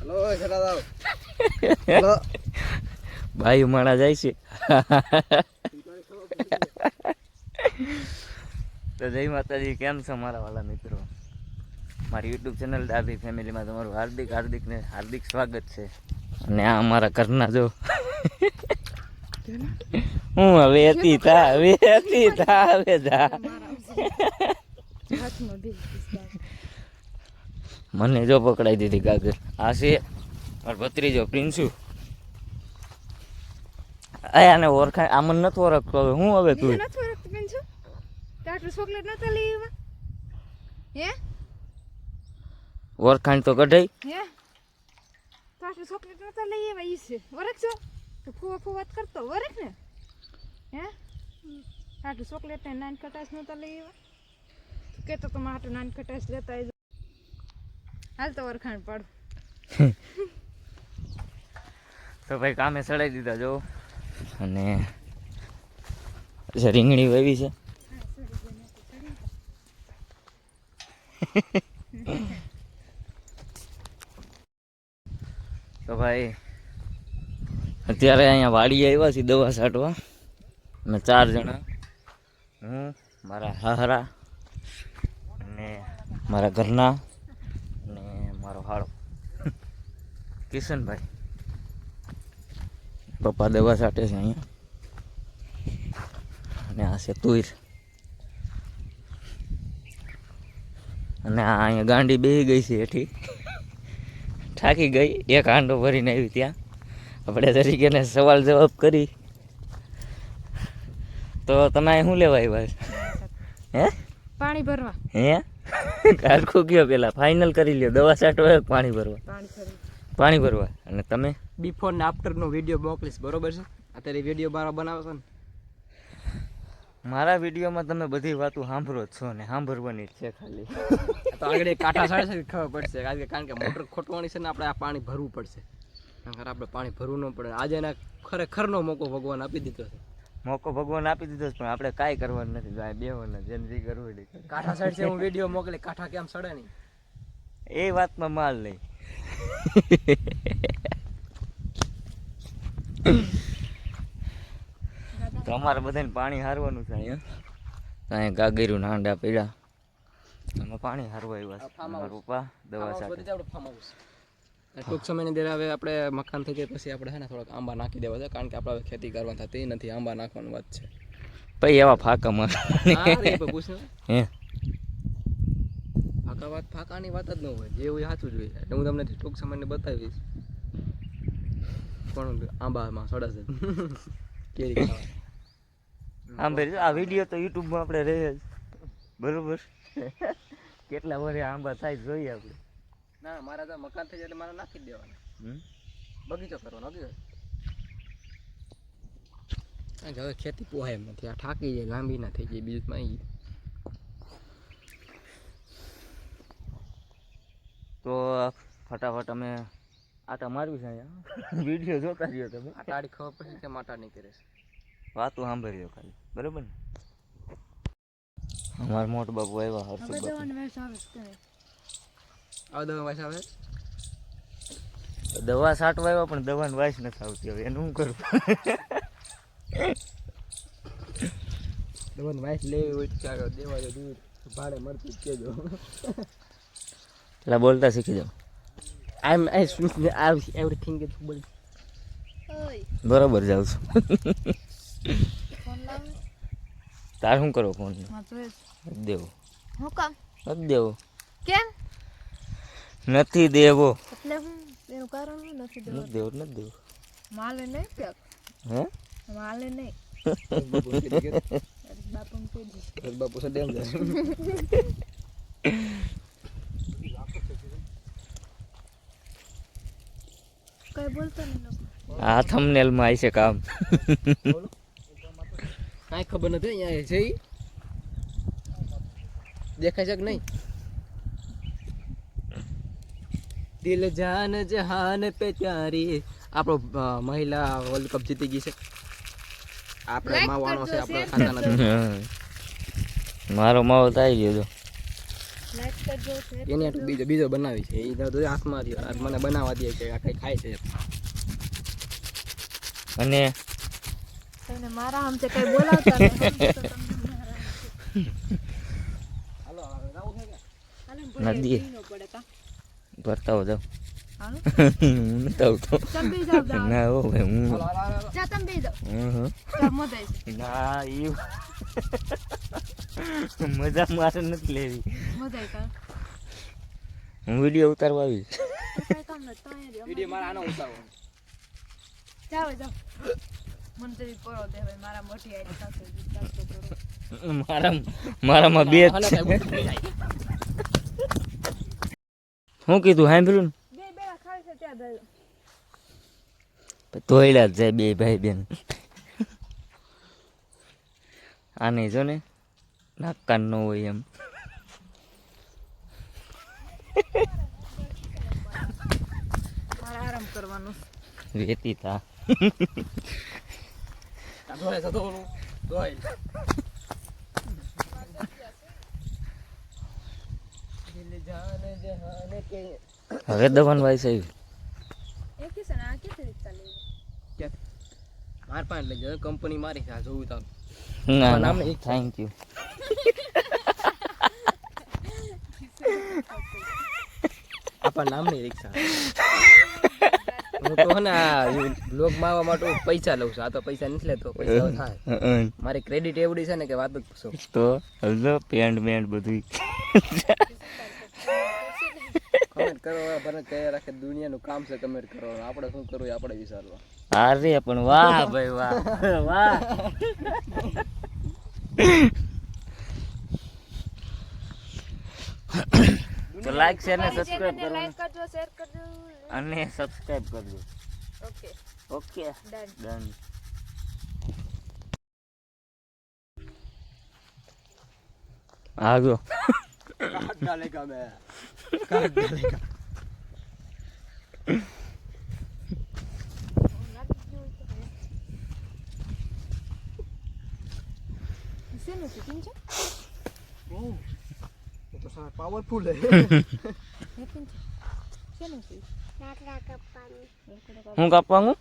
Hello જરા દાવ. Hello. ભાઈ માણા જાય છે. તો જય માતાજી કેમ છો મારા વાલા મિત્રો? મારી યુટ્યુબ ચેનલ ડાબી ફેમિલીમાં તમારું હાર્દિક હાર્દિક ને હાર્દિક સ્વાગત છે. અને આ અમારા ઘરના જો. હું હવે હતી તા હવે હતી તા હવે જા. મને જો પકડાઈ દીધી કાગર આ છે મારો ભત્રીજો પ્રિન્સુ. આને ઓળખાય આમન નથી ઓળખતો હવે. હું હવે તું? નથી ઓળખતો પ્રિન્સુ. તારું ચોકલેટ નતા લઈ આવ્યા? હે? ઓળખાણ તો કઢાઈ. હે? તારું ચોકલેટ નતા લઈ આવ્યા ઈ છે. ઓળખજો? તો ફુવા ફૂવાત કરતો ઓળખ ને? હે? તારું ચોકલેટ ને નાન કટાસ નતા લઈ આવ્યા? કેતો તો માટે નાન કટાસ લેતા હાલ તો ઓરખાણ પાડું. તો ભાઈ કામે ચડાવી દીધા જો અને રીંગણી વાવી છે. તો ભાઈ, અત્યારે અહીંયા વાડીએ આવ્યા છીએ દવા છાંટવા અમે ચાર જણા. હું, મારા હાહરા અને મારા ઘરના. મારો હાળો કિશનભાઈ. પપ્પા દવા સાટે છે અહીંયા. અને આ છે તુર અને આ અહીંયા ગાંડી બેસી ગઈ છે એઠી થાકી ગઈ. એક હાંડો ભરીને આવી ત્યાં. આપણે તરીકેને સવાલ જવાબ કરી. તો તમે શું લેવા આવ્યા હે પાણી ભરવા. હે? કારખું કયો પેલા ફાઇનલ કરી લ્યો. દવા છાંટવા પાણી ભરવા. પાણી ભરવા. અને તમે? બિફોર ને આફ્ટર નો વીડિયો મોકલીશ બરોબર છે? અત્યારે વીડિયો મારો બનાવો છો ને? મારા વિડીયોમાં તમે બધી વાતો સાંભળો છો ને સાંભળવાની છે ખાલી. તો આગળ કાંટા સાડે છે ખબર પડશે. કારણ કે કારણ કે મોટર ખોટવાની છે ને આપણે આ પાણી ભરવું પડશે. આપણે પાણી ભરવું ન પડે. આજે એના ખરેખરનો મોકો ભગવાન આપી દીધો છે. મોકો ભગવાન આપી દીધો પણ આપણે કાંઈ કરવાનું નથી આ બેવાનું જેને જે કરવું એટલે કાંઠા સાઈડ છે હું વીડિયો મોકલે કાંઠા કેમ સડે નહીં? એ વાતમાં માલ નહીં. તો અમારે બધાને પાણી હારવાનું છે અહીંયા. અહીંયા ગાગર્યું નાંડા પીડા. અમે પાણી હારવા આવ્યા છે પપ્પા દવા સાથે. ટૂંક સમયની અંદર હવે આપણે મકાન થઈ જાય પછી આપણે છે ને થોડાક આંબા નાખી દેવા છે કારણ કે આપણે હવે ખેતી કરવા થતી નથી આંબા નાખવાની વાત છે. પછી એવા ફાકા હા, પૂછ હે? ફાકા વાત ફાકાની વાત જ ન હોય જે હોય સાચું જ હોય. એટલે હું તમને ટૂંક સમયને બતાવીશ. પણ આંબામાં સડે છે કેરી ભાઈ આ વીડિયો તો યુટ્યુબમાં આપણે રહે જ. બરોબર? કેટલા વર્ષે આંબા થાય જોઈએ આપણે. ના મારા તો મકાન થઈ જાય એટલે મારે નાખી જ દેવાના. હમ? બગીચો કરવાનો નથી કારણ કે હવે ખેતી પોહાય એમ નથી. આ ઠાકી જાય લાંબી ના થઈ જાય બીજું માં તો ફટાફટ અમે આટા મારવી છે અહીંયા. વીડિયો જોતા રહ્યો તમે. આ ટાળી ખબર પછી કે માટા નહીં કરે છે. વાતો સાંભળ્યો ખાલી. બરોબર ને? અમારા મોટ બાપુ આવ્યા હર્ષદ બાપુ આ દવા વાસ આવે? દવા છાંટવા આવ્યા પણ દવાની વાસ નથી આવતી હવે એનું શું કરું? દવાની વાસ લેવી હોય ચાલો દેવા જો દૂર ભાડે મળતી કેજો એટલે બોલતા શીખી જાઓ. I am I everything is બોલ. બરાબર જાઉં છું. તાર શું કરો ફોન? દેવો. હું કામ? દેવો. કેમ? નથી દેવો. એટલે હું એનું કારણ નથી દેવો. નથી દેવો નથી દેવો. માલે નહીં કે હે? માલે નહીં. બાપુ છે ડેમ કઈ બોલતો નહીં આ થંબનેલમાં આવી છે કામ. કાંઈ ખબર નથી અહીંયા છે દેખાય છે કે નહીં? દિલ જાન જહાન પે પ્યારી. આપણો મહિલા વર્લ્ડ કપ જીતી ગઈ છે. આપણે માવાનો છે આપણે ખાતા નથી. મારો માવો થાય ગયો જો એને હાટુ બીજો બીજો બનાવી છે. એ તો હાથમાં મને બનાવવા દે છે આ કઈ ખાય છે. અને? તમને મારા આમ છે કઈ બોલાવતા તો હાલો રાવું છે કે? હાલો ને ભલે નદીએ. પીનો પડે કા? હું નથી આવતો. ના હો ભાઈ હું ના એ મજા મારે નથી લેવી. હું વીડિયો ઉતારવા આવીશ. વીડિયો મારા આનો તો કરો મારા મારામાં બે જ હાલો, છે કાંઈ ઉતરી જાય. શું કીધું સાંભળ્યું બે બેડા ખાય છે ત્યાં દઈ ને ધોઈલા જ જાય બે ભાઈ બેન. આને જો ને નાકાન ન હોય એમ. આરામ કરવાનું. વેતી તા ધોય ધોળું. ધોઈ. દિલ જાને જહાને કે હવે દવાન વાઈસ આવી. એ કે છે ને આ કેટલી રીત ચાલે? ક્યાં? માર પાસે લઈ જાય કંપની મારી છે આ જોવું તારું. ના પણ ના એક- થેન્ક યુ આપણા નામની રિક્ષા. હું તો હે ને આ બ્લોગ માવા માટે હું પૈસા લઉં છું. આ તો પૈસા નથી લેતો પૈસા થાય. મારી ક્રેડિટ એવડી છે ને કે વાત જ પૂછો. તો હલો પેન્ટ બેન્ટ બધું કમેન્ટ કરો ભલે કયા રાખે દુનિયાનું કામ છે કમેન્ટ કરો આપણે શું કરવું આપણે વિચારવા અરે પણ વાહ ભાઈ વાહ. વાહ. તો લાઈક શેર ને સબસ્ક્રાઇબ કરો લાઈક કરજો શેર કરજો. અને સબસ્ક્રાઇબ કરજો. ઓકે ઓકે ડન ડન આગો કાટ ડાલેગા મેં પાવરફુલ હે છે શેનું છે હું કાપવાનું?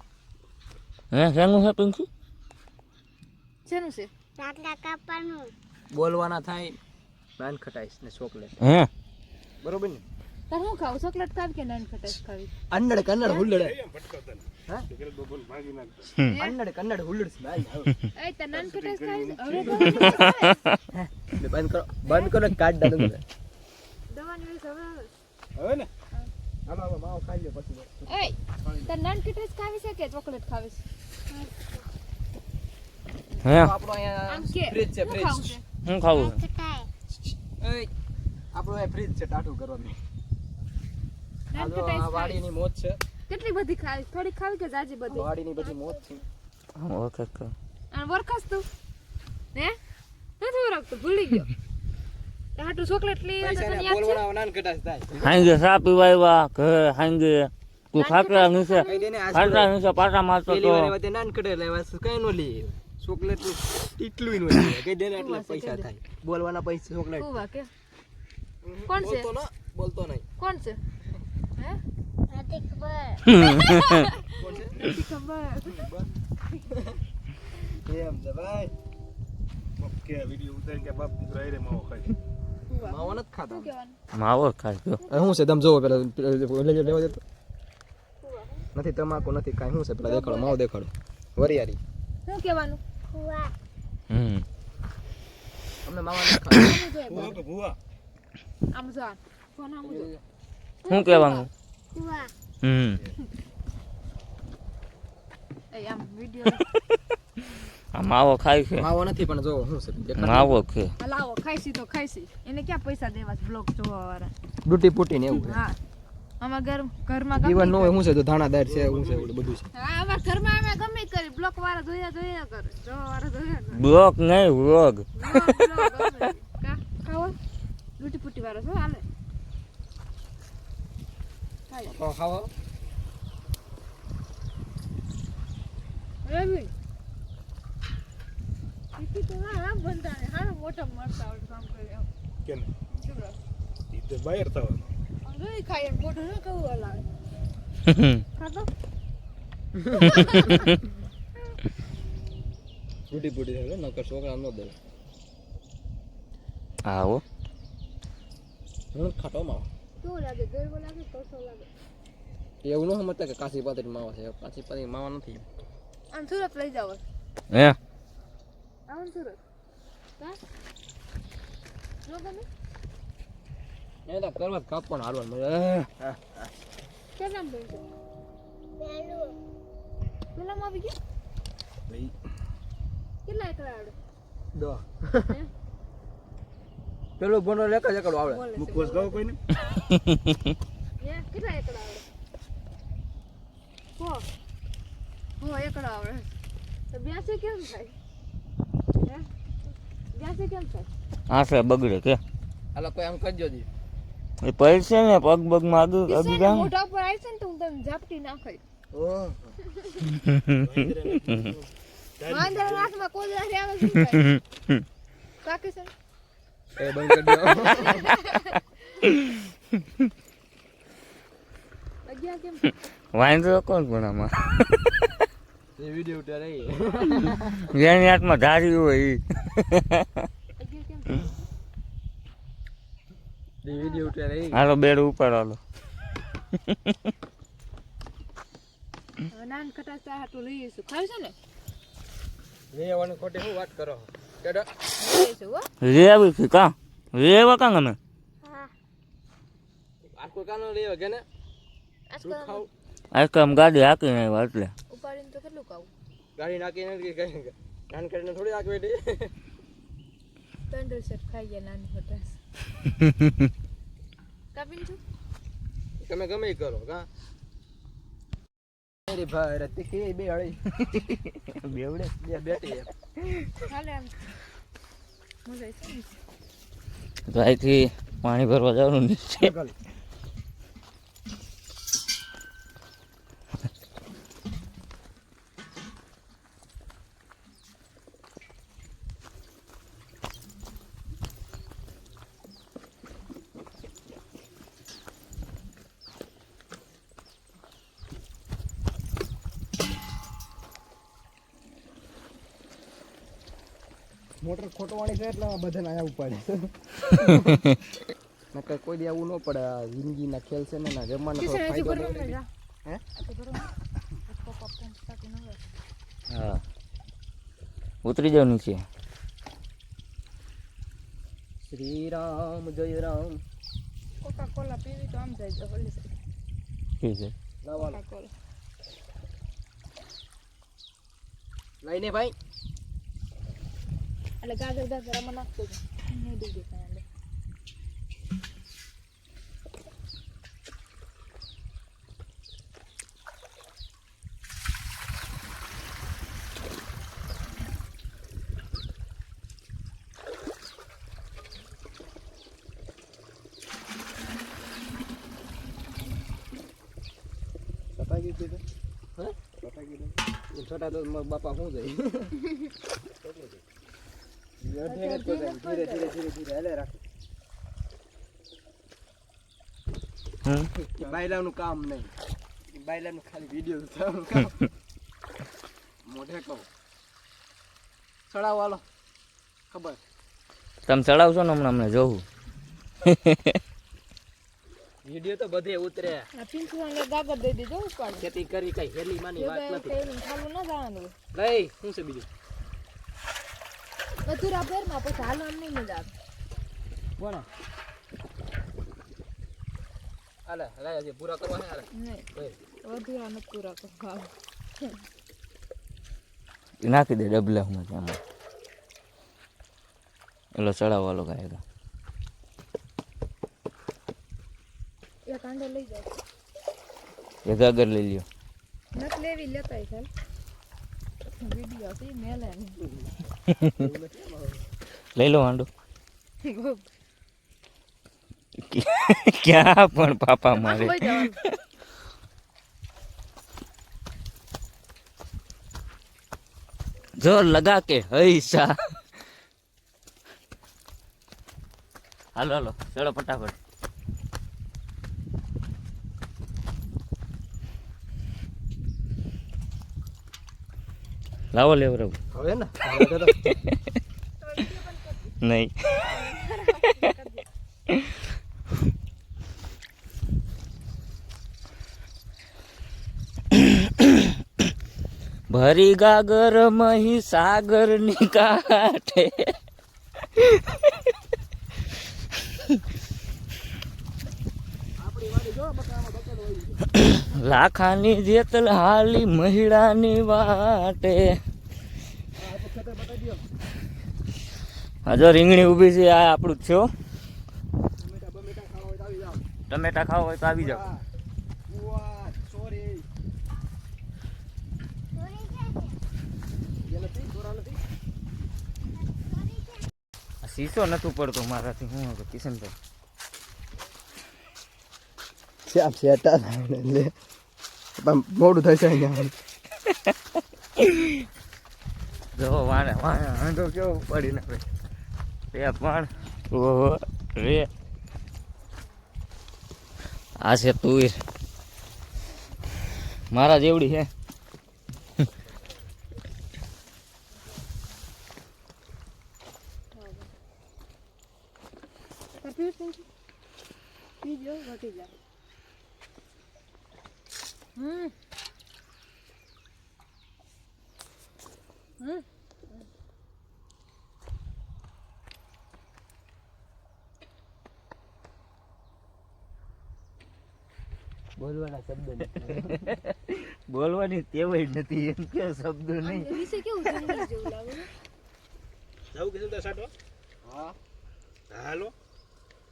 હે શેનું છે પિંકી? શેનું છે? બોલવાના થાય. નાન ખટાઈશ ને ચોકલેટ. હે? બરોબર ને? તાર હું ખાવ ચોકલેટ ખાવી કે નાન ખટાશ ખાવી? અન્નડ કન્નડ હુલ્લડ હા. અન્નડ કન્નડ હુલ્લડ ભાઈ. એ તાર નાન ખટાશ ખાવી હવે બંધ કરો બંધ કરો કાટ ડાલે તમે. દવાની વેસ હવે હવે ને? હાલો હાલો માવો ખાઈ લે પછી ઓય તાર નાન ખટાશ ખાવી છે કે ચોકલેટ ખાવી છે? હે? આપણો અહીંયા ફ્રીજ છે ફ્રીજ છે? હું ખાવું એય, આપણું એ ફ્રીજ છે ટાટું કરવાની. આ વાડીની મોજ છે. કેટલી બધી ખાવી? થોડી ખાવી કે જાજી બધી? વાડીની બધી મોજ છે. ઓકે ઓકે અને વરખાસ તું. ને નથી વરખતો ભૂલી ગયો. ચોકલેટ લઈ નાન કટાશ થાય. હાંગે સા પીવા ઘરે હાંગે તું ખાકરા નીચે કઈ દે ને આ ખાકરા નીચે પાટા મારતો તો વાર એવા તે નાન કટે લેવા કઈ નો લે ચોકલેટ ટીટલું નો કઈ દે ને એટલે પૈસા થાય. બોલવાના પૈસા ચોકલેટ કુવા કે કોણ છે? બોલતો ના બોલતો નહીં. કોણ છે? હે? કોણ છે? નથી ખબર. એમ છે ભાઈ કુવા માવો નથી ખાતા? શું માવો ખાજો શું છે? તમ જોવો પેલા લેવા દેતો નથી તમાકુ નથી કાંઈ. શું છે પેલા? દેખાડો માવો દેખાડો. વરિયારી શું કહેવાનું? હમ. અમને માવા નથી ખાતા. આમ આમ જો. ફોન આમ જો? શું કહેવાનું? હમ. એ આમ વિડિયો આ માવો ખાય છે. માવો નથી પણ જો શું છે? માવો છે? લાવો ખાઈસી તો ખાઈસી એને ક્યાં પૈસા દેવા બ્લોક જોવા વાળા ડૂટી પૂટી ને એવું હા. અમા ઘર ઘરમાં જીવન નો હોય શું છે તો ધાણાદાર છે શું છે બધું છે. હા અમારા ઘરમાં અમે ગમે કરી. બ્લોક વાળા જોયા જોયા કરે. જોવા વાળા જોયા બ્લોક નહીં વ્લોગ. કા? ખાવો? લૂટી પૂટી વાળો છો હાલે ખાવો રવિ ઈથી તો હા હા બંધાણે હા મોટા મળતા આવડે કામ કરે આમ. શું કરે? તે બહાર થવાનું જોઈ ખાય મોઢું ન કેવું હલાવે ખાતો ફૂટી ફૂટી થાય નકર છોકરા ન દે આવો હું ખાટો માવો કેવું લાગે? ગરબો લાગે કસો લાગે? એવું ન સમજતા કે કાશી પાતળી માવો છે. કાશી પાતળી માવો નથી. આમ સુરત લઈ જાવ હે? આમ સુરત. હા? જો ગમે એ તો કરવા જ કાપવાનું હાલવાનું મળે કેટલામ પેલા માં આવી ગયા? ભાઈ. કેટલા એકલા આવડે દો હે? પેલું ભણો લેક જ એકડો આવડે હું છે, ગાવ કોઈને? કેટલા એકડા આવડે હો. હો એકડો આવડે તો બ્યાસી કેમ થાય? હે? બ્યાસી કેમ થાય? આંસરે બગડે કે. હાલો કોઈ આમ કરજો જી. એ પડશે ને પગ પગમાં આગળ આગળ જામ મોઢા આવી છે ને તો હું તને ઝાપટી નાખાય ઓહ. વાંદરા હાથમાં કોદરા આવે શું કાકી કા કિશન એ બંધ કરી દો. વાંદરો કોણ પણ આમાં? એ વિડિયો ઉતારે જેની હાથમાં ધારી હોય? એ વિડિયો ઉતારે હાલો બેડ ઉપર હાલો. નાન ખટાસ ચા હાટું લઈ ખાવ છે ને? રેવાની ખોટી હું વાત કરો? રેવી છે કા રેવા કાં હા આખો કાનો લેવા કે ને આજકાલ ખાવ આઈસ્ક્રીમ ગાડી હાકીને આવ્યા એટલે ઉપાડીને તો કેટલું ખાવું ગાડી નાખીને કે કઈ નાન કરીને થોડી આખી બેઠી પેન્ડલ શર્ટ ખાઈ ગયા નાની ખટાસ કાપીને છું તમે ગમે કરો કા મેરી ભાઈ રતી કે બે હળી બેવડે. બે બેટી એમ. હાલે આમ. મજા આવી તો અહીંથી પાણી ભરવા જવાનું નીચે મોટર ખોટવાણી છે એટલે બધાને આયા ઉપાડે. નકર કોઈ દી આવું ન પડે આ જિંદગીના ખેલ છે ને ના જમવાનો ફાયદો હે? હા. ઉતરી જવાનું છે. શ્રી રામ જય રામ. કોકા કોલા પીવી તો આમ જાય જો હોલી ઠીક છે? લાવવાનો. લઈને ભાઈ. એટલે ગાજર ગાજર આમાં નાખતો હતો નહીં દૂધી કાંઈ અંદર સટાકી દીધું હે સટાકી દીધું છોટા તો બાપા શું જાય ધીરે ધીરે ધીરે ધીરે ધીરે હાલે બાયલાનું કામ નહીં. બાયલાનું ખાલી વીડિયો ઉતારવાનું કામ મોઢે કહું. ચડાવો હાલો. ખબર? તમે ચડાવશો ને હમણાં અમને જોવું. વીડિયો તો બધે ઉતરે. આ પિંકુ ગાગર દઈ દેજો ઉપાડ ખેતી કરી કઈ હેલી માની વાત નથી. ખાલું ના જવાનું લઈ શું છે બીજું? પેરમાં પછી હાલો આમ નહીં મજા આવે કોણ પૂરા કરવા નહીં પૂરા કરવા. એ નાખી દે ડબલામાં આમાં. એલો ચડાવવાલો ગાય એક કાંડો લઈ જાય એ ગાગર લઈ લ્યો. નથી લેવી લેતા ચાલ. લઈ લો વાંડો ક્યાં પણ પાપા મારે. જોર લગા કે હૈસા. હાલો હાલો, ચલો, ફટાફટ. લાવો લેવરાવું હવે ને નહીં. ભરી ગાગર મહી સાગરની કાંઠે. લાખાની જેતલ હાલી મહિડાની વાટે. હજો રીંગણી ઊભી છે આ આપણું જ છો ટમેટા ખાવ હોય તો આવી જાઓ. શીશો નથી, પડતો મારાથી હું હતો કિશનભાઈ. શ્યામ શેટા લે મોડું થશે અહીંયા જો, વાણે વાણે, વાંધો કેવો પડી નાખે રે પણ ઓહો રે આ છે તુર મારા જેવડી છે. બોલવાના શબ્દ બોલવાની ટેવ જ નથી એમ કે શબ્દ નહીં. વિશે કેવું જંગલ જેવું લાગે જવું કે સુધા સાટો? હા. હાલો.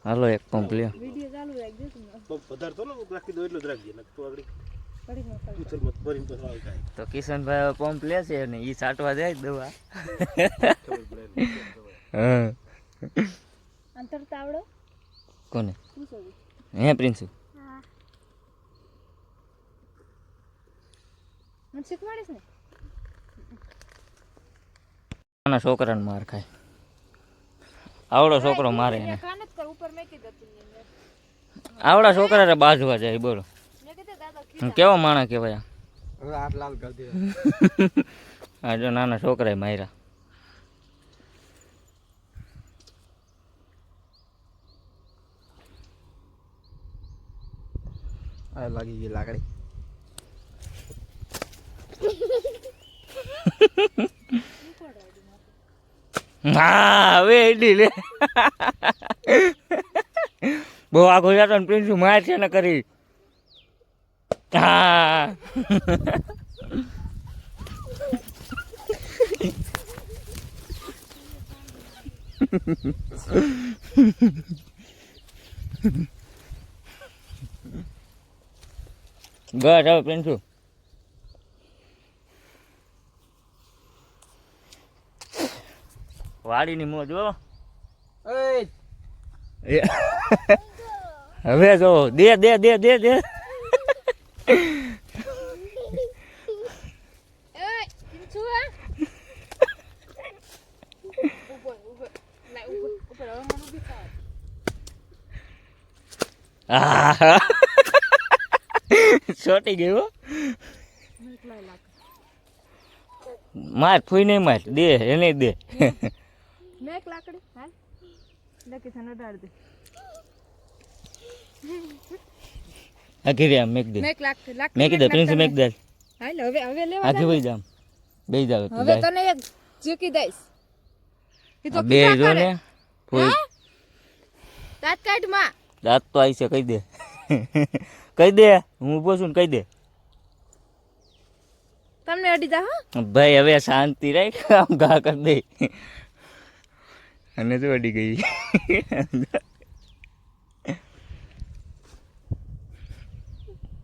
હાલો એક પંપ લ્યો. વીડિયો ચાલુ રાખજો તો ને રાખી દો એટલું જ રાખજે ને તો આગળ. તો તો કિશનભાઈ પંપ લે છે ને ઈ સાટવા જાય દવા. હા અંતર તાવડો? કોને? હે પ્રિન્સુ હા મને શીખવાડીશ ને? નાના છોકરાને માર ખાય. આવડો છોકરો મારે એને આવડા છોકરા બાજવા જાય બોલો. મેં કીધું કેવો માણા કહેવાય આ? હવે હાથ લાલ કરી દીધા આ જો નાના છોકરાએ માર્યા. લાગી ગઈ લાકડી. હા, હવે એડી લે. બહુ આખો ને પ્રિન્સુ માર છે ને કરી. હા. હવે પ્રિન્સુ. વાડીની મોજ હો. હવે જો દે દે દે દે દે. છોટી ગયું માર ફૂઈ નહીં માર દે એને દે. મેં એક લાકડી. હાલ લકી થન ઉડાડ દે. આખી રે મેક દે. મેક લાકડી લાકડી મેં કીધું પ્રિન્સ મેક દે. હાલ હવે હવે લેવા આખી વઈ જામ બે જાવ હવે તને એક જીકી દઈશ. એ તો બે જો ને. દાંત કાઢમાં. દાંત તો આવી છે કહી દે. કહી દે. હું ઊભો છું ને કહી દે. તમને અડી જા હા? ભાઈ હવે શાંતિ રાખ. આમ ઘા કરી દે. અને તો અડી ગઈ.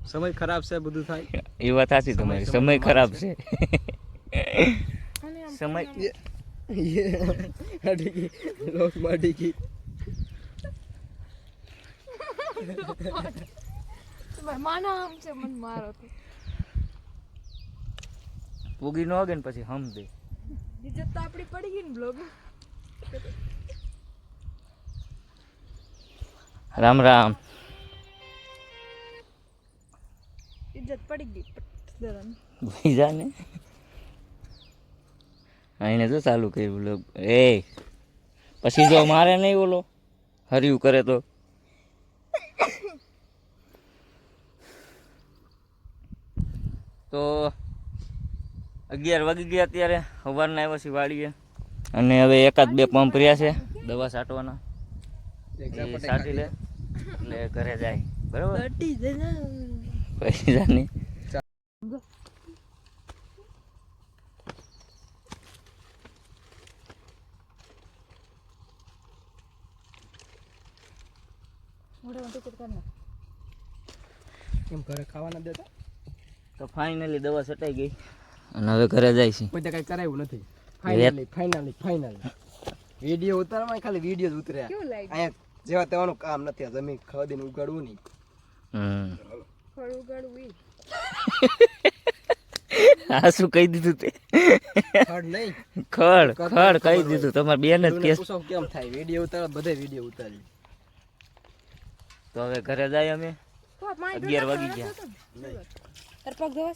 સમય ખરાબ છે બધું થાય. એ વાત સાચી તમારી. સમય ખરાબ છે. સમય અડી ગઈ લોક માડી ગઈ માના આમ છે મન મારો તો. પૂગી ન વાગે ને પછી હમ દે. ઇજ્જત તો આપણી પડી ગઈ ને બ્લોગ રામ રામ. ઇજ્જત પડી ગઈ બીજા ને એને તો ચાલુ કર્યું લોક એ પછી જો મારે નહીં બોલો હર્યું કરે તો. તો અગિયાર વાગી ગયા અત્યારે સવારના આવ્યા છીએ વાડીએ. અને હવે એકાદ બે પંપ રહ્યા છે. દવા છાંટવાના. છાંટી લે એટલે ઘરે જાય. બરાબર? નાખ. કેમ ઘરે ખાવાના દેતા? તો ફાઇનલી દવા છટાઈ ગઈ. અને હવે ઘરે જાય છે. કોઈ કઈ કરાયું નથી. ફાઇનલી ફાઇનલી ફાઇનલી વીડિયો ઉતારવા ખાલી વીડિયો જ ઉતર્યા. કેવું લાગ્યું? અહીંયા જેવા તેવાનું કામ નથી આ જમીન ખરીદીને ઉગાડવું નહીં. હમ. ફળ ઉગાડવું આ શું કહી દીધું તે? ખડ નહીં. ખડ ખડ કહી દીધું તમારે બેન જ કેસ કેમ થાય? વીડિયો ઉતાર બધે વીડિયો ઉતારી તો હવે ઘરે જાય અમે? તો આ પાણી અગિયાર ઢોળા વાગી ગયા. તાર પગ ધોવાશ? આ પંપ લઈ લેતો ને. બીજી રેવા દીજો. આ વીડિયો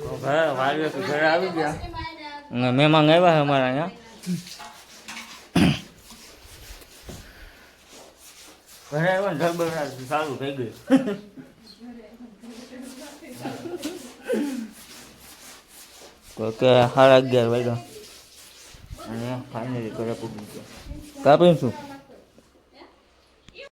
ઘરે ઘરે આવી ગયા. મહેમાન આવ્યા છે અમારા અહીંયા. ઘરે આવ્યા ને ઢગબગ સારું થઈ ગયું. તો કે સાડા અગિયાર વાગ્યા. અને ફાઇનલી ઘરે પૂગી ગયા કાપીને શું?